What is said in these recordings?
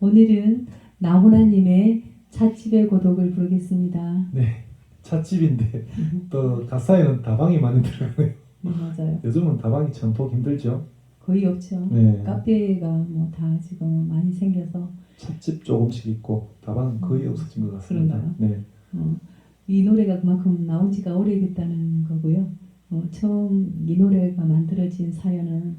오늘은 나훈아님의 찻집의 고독을 부르겠습니다. 네, 찻집인데 또 가사에는 다방이 많이 들어가네요. 네, 맞아요. 요즘은 다방이 참 보기 힘들죠. 거의 없죠. 네, 카페가 뭐 다 지금 많이 생겨서 찻집 조금씩 있고 다방은 거의 없어진 것 같습니다. 그런가요? 네, 어, 이 노래가 그만큼 나온 지가 오래됐다는 거고요. 어, 처음 이 노래가 만들어진 사연은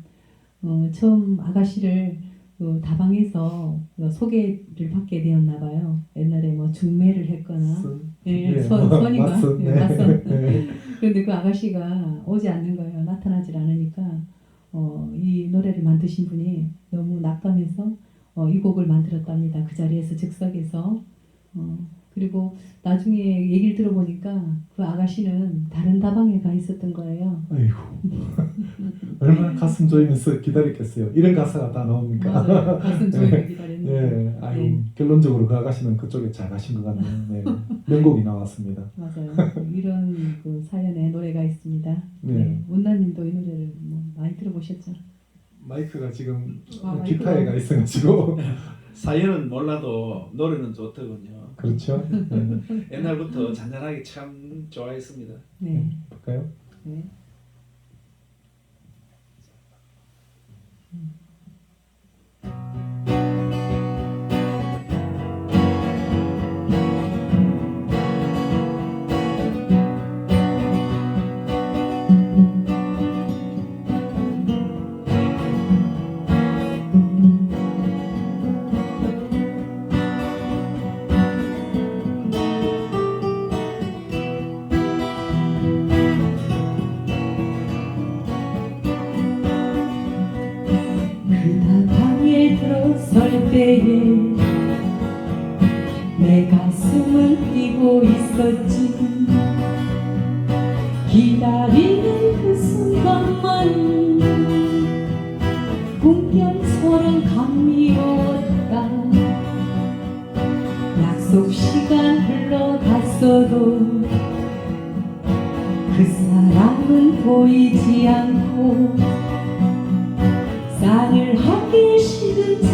어, 처음 아가씨를 그 다방에서 그 소개를 받게 되었나 봐요. 옛날에 뭐 중매를 했거나 쓴, 예, 네, 선, 선인가? 맞선, 예, 네. 맞선. 네. 그런데 그 아가씨가 오지 않는 거예요. 나타나질 않으니까 어, 이 노래를 만드신 분이 너무 낙담해서 어, 이 곡을 만들었답니다. 그 자리에서 즉석에서 어, 그리고 나중에 얘기를 들어보니까 그 아가씨는 다른 다방에 가 있었던 거예요. 아이고 얼마나 가슴 조이면서 기다렸겠어요. 이런 가사가 다 나옵니까? 맞아요. 가슴 조이를 기다렸는데 네, 아유 네. 결론적으로 그 아가씨는 그쪽에 잘 가신 것 같네요. 네, 명곡이 나왔습니다. 맞아요. 이런 그 사연의 노래가 있습니다. 네. 네. 문나님도 이 노래를 뭐 많이 들어보셨죠? 마이크가 지금 아, 기타에가 있어가지고 사연은 몰라도 노래는 좋더군요. 그렇죠. 네. 옛날부터 잔잔하게 참 좋아했습니다. 네. 볼까요? 네. 그 설 때에 내 가슴은 뛰고 있었지. 기다리는 그 순간만 꿈결처럼 감미로웠다. 약속 시간 흘러갔어도 그 사람은 보이지 않고 쌀을 하기 싫은